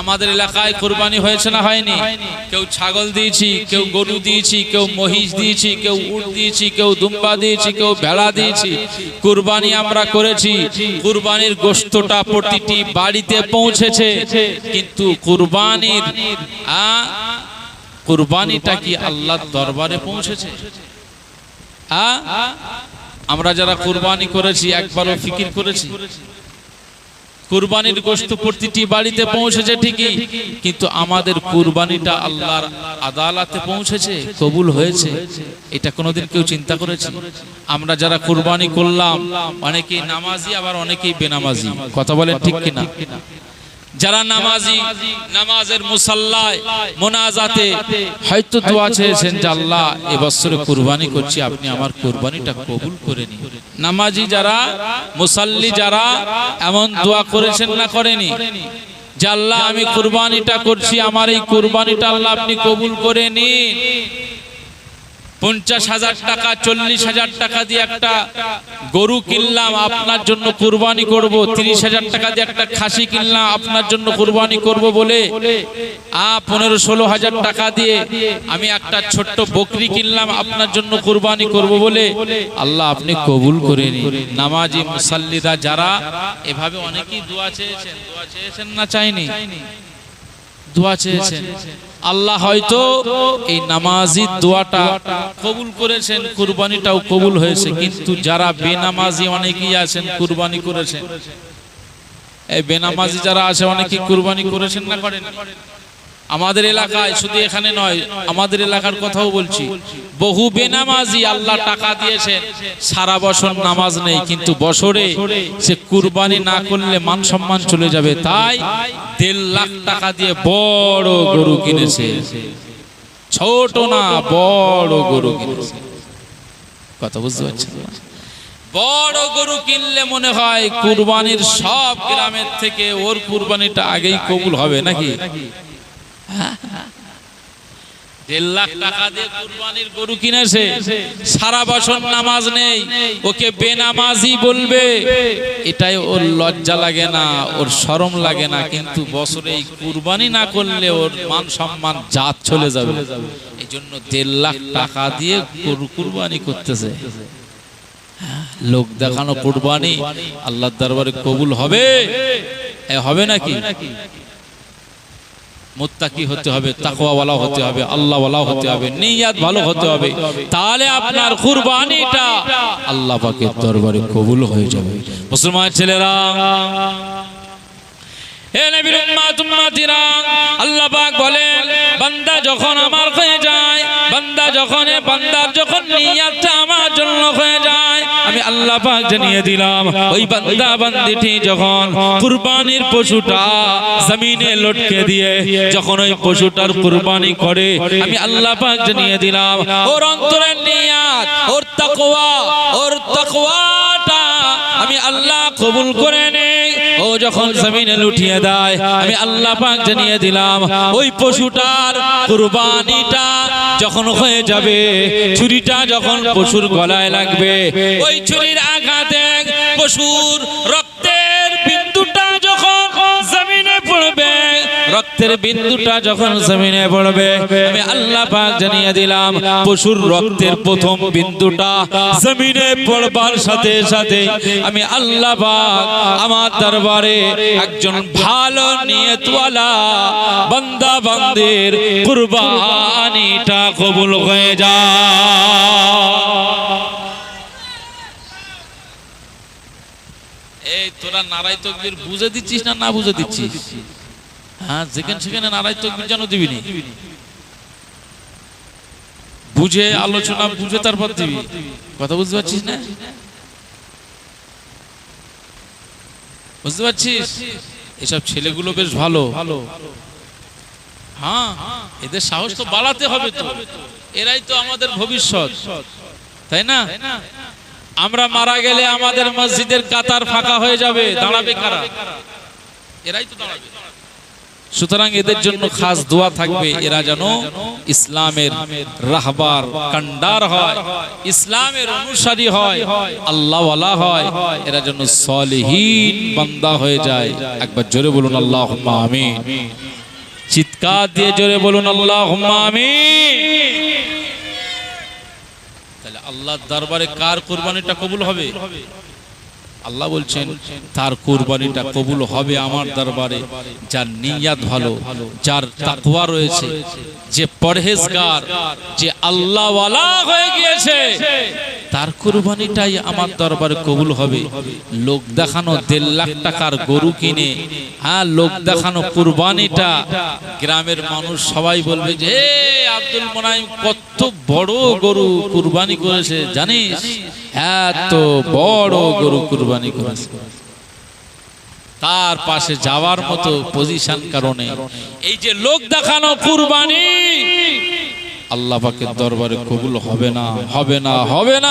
আমাদের এলাকায় কোরবানি হয়েছে না হয়নি? কেউ ছাগল দিয়েছি, কেউ গরু দিয়েছি, কেউ মহিষ দিয়েছি, কেউ উট দিয়েছি, কেউ দুম্বা দিয়েছি, কেউ ভেড়া দিয়েছি। কুরবানি আমরা করেছি। কুরবানির গোস্তটা প্রতিটি বাড়িতে পৌঁছেছে। কিন্তু কুরবানির কুরবানিটা কি আল্লাহর দরবারে পৌঁছেছে? আমরা যারা কুরবানি করেছি, একবারও ফিকির করেছি? কুরবানির গোস্ত প্রতিটি বাড়িতে পৌঁছেছে ঠিকই, কিন্তু আমাদের কুরবানিটা আল্লাহর আদালতে পৌঁছেছে, কবুল হয়েছে। এটা কোনোদিন কেউ চিন্তা করেছে? আমরা যারা কুরবানি করলাম, অনেকেই নামাজি, আবার অনেকেই বেনামাজি। কথা বলেন ঠিক কিনা? যারা নামাজি, নামাজের মুসাল্লায়, মোনাজাতে, হয়তো দোয়া চেয়েছেন যে আল্লাহ, এবছরে কুরবানি করছি, আপনি আমার কুরবানিটা কবুল করে নিন। নামাজি যারা, মুসাল্লি যারা, এমন দোয়া করেছেন না করেনি। যে আল্লাহ, আমি কুরবানিটা করছি, আমার এই কুরবানিটা আল্লাহ আপনি কবুল করে নিন। পঞ্চাশ হাজার টাকা চল্লিশ হাজার টাকা দিয়ে একটা গরু কিনলাম আপনার জন্য কুরবানি করব তিরিশ হাজার টাকা দিয়ে একটা খাসি কিনলাম আপনার জন্য কুরবানি করব বলে আ পনেরো ষোলো হাজার টাকা দিয়ে আমি একটা ছোট্ট বকরি কিনলাম আপনার জন্য কুরবানি করব বলে আল্লাহ আপনি কবুল করে নিন। নামাজি মুসাল্লিরা যারা এভাবে অনেকেই দোয়া চেয়েছেন। দোয়া চেয়েছেন না চাইনি। দোয়া চেয়েছেন। আল্লাহ হয়তো এই নামাজি দোয়াটা কবুল করেছেন, কুরবানিটাও কবুল হয়েছে, কিন্তু যারা বেনামাজি অনেকেই আছেন, কুরবানি করেছেন। এই বেনামাজি যারা আছে, অনেকেই কুরবানি করেছেন না করেন? আমাদের এলাকায় শুধু এখানে নয়, আমাদের এলাকার কথাও বলছি। বহু বেনামাজি আল্লাহ টাকা দিয়েছেন, সারা বছর নামাজ নেই, কিন্তু বছরে সে কুরবানি না করলে মান সম্মান চলে যাবে। তাই দেড় লাখ টাকা দিয়ে বড় গরু কিনেছে। ছোট না, বড় গরু কিনেছে। কথা বুঝতে পারছেন? বড় গরু কিনলে মনে হয় কুরবানির সব গ্রামের থেকে ওর কুরবানিটা আগেই কবুল হবে নাকি? দেড় লাখ টাকা দিয়ে কুরবানির গরু কিনেছে। সারা বছর নামাজ নেই। ওকে বেনামাজি বলবে। এটাই ওর লজ্জা লাগে না, ওর শরম লাগে না। কিন্তু বছরে এই কুরবানি না করলে ওর মান সম্মান জাত চলে যাবে। এই জন্য দেড় লাখ টাকা দিয়ে গরু কুরবানি করতেছে। লোক দেখানো কুরবানি আল্লাহর দরবারে কবুল হবে? হবে নাকি? মুত্তাকি হতে হবে তাকওয়াওয়ালা হতে হবে আল্লাহওয়ালা হতে হবে, নিয়াত ভালো হতে হবে। তাহলে আপনার কুরবানিটা আল্লাহ পাকের দরবারে কবুল হয়ে যাবে। মুসলমান ছেলেরা, হে নবীর উম্মাত, উম্মাতিরা, আল্লাহ পাক বলেন, বান্দা যখন আমার হয়ে যায়, বান্দা যখন, বান্দার যখন নিয়াতটা আল্লাহ পাক জানিয়ে দিলাম, ওই বান্দা বান্দিটি যখন কুরবানির পশুটা জমিনে লটকে দিয়ে, যখন ওই পশুটার কুরবানি করে, আমি আল্লাহ পাক জানিয়ে দিলাম, ওর অন্তরের নিয়াত, ওর তাকওয়া, ওর তাকওয়াটা আমি আল্লাহ কবুল করে নেই ও যখন জমিনে লুটিয়ে দেয়, আমি আল্লাহ পাক জানিয়ে দিলাম, ওই পশুটার কুরবানিটা যখন হয়ে যাবে, ছুরিটা যখন পশুর গলায় লাগবে, ওই ছুরির আঘাতে পশুর রক্তের বিন্দুটা যখন জমিনে পড়বে, আমি আল্লাহ পাক জানিয়ে দিলাম, পশুর রক্তের প্রথম বিন্দুটা জমিনে পড়বার সাথে সাথে আমি আল্লাহ পাক আমার দরবারে একজন ভালো নিয়তওয়ালা বান্দা বান্দির কুরবানিটা কবুল হয়ে যায় এই, তোরা নারাই তকবির বুঝে দিচ্ছিস না না বুঝে দিচ্ছিস? হ্যাঁ যেখানে সেখানে নারাই তকবির যেন দিবি নি। বুঝে আলোচনা বুঝে তারপর দিবি। কথা বুঝতে পারছিস না? বুঝতে পারছিস? এসব ছেলেগুলো বেশ ভালো। ভালো। হ্যাঁ এদের সাহস তো বাড়াতে হবে তো। এরাই তো আমাদের ভবিষ্যৎ। তাই না? আমরা মারা গেলে আমাদের মসজিদের কাতার ফাঁকা হয়ে যাবে। দাঁড়াবে কারা? এরাই তো দাঁড়াবে। সুতরাং এদের জন্য খাস দোয়া থাকবে এরা যেন ইসলামের রাহবার কান্ডার হয়, ইসলামের অনুসারী হয়, আল্লাহওয়ালা হয়, এরা যেন সলিহীন বান্দা হয়ে যায়। একবার জোরে বলুন আল্লাহ আমিন। চিৎকার দিয়ে জোরে বলুন আল্লাহ আমি তাহলে আল্লাহর দরবারে কার কোরবানিটা কবুল হবে? আল্লাহ বলছেন, তার কোরবানিটা কবুল হবে আমার দরবারে। যার নিয়াত ভালো, যার তাকওয়া রয়েছে, যে পরহেজগার, যে আল্লাহওয়ালা হয়ে গিয়েছে তার কুরবানিটাই আমার দরবারে কবুল হবে। লোক দেখানো দেড় লাখ টাকার গরু কিনে হ্যাঁ লোক দেখানো কুরবানিটা গ্রামের মানুষ সবাই বলবে যে আব্দুল মোনাইম, কত বড় গরু কুরবানি করেছে, জানিস? এত বড় গরু কুরবানি করেছে। তার পাশে যাওয়ার মতো পজিশন কারণে। এই যে লোক দেখানো কুরবানি আল্লাহ পাকের দরবারে কবুল হবে না হবে না হবে না।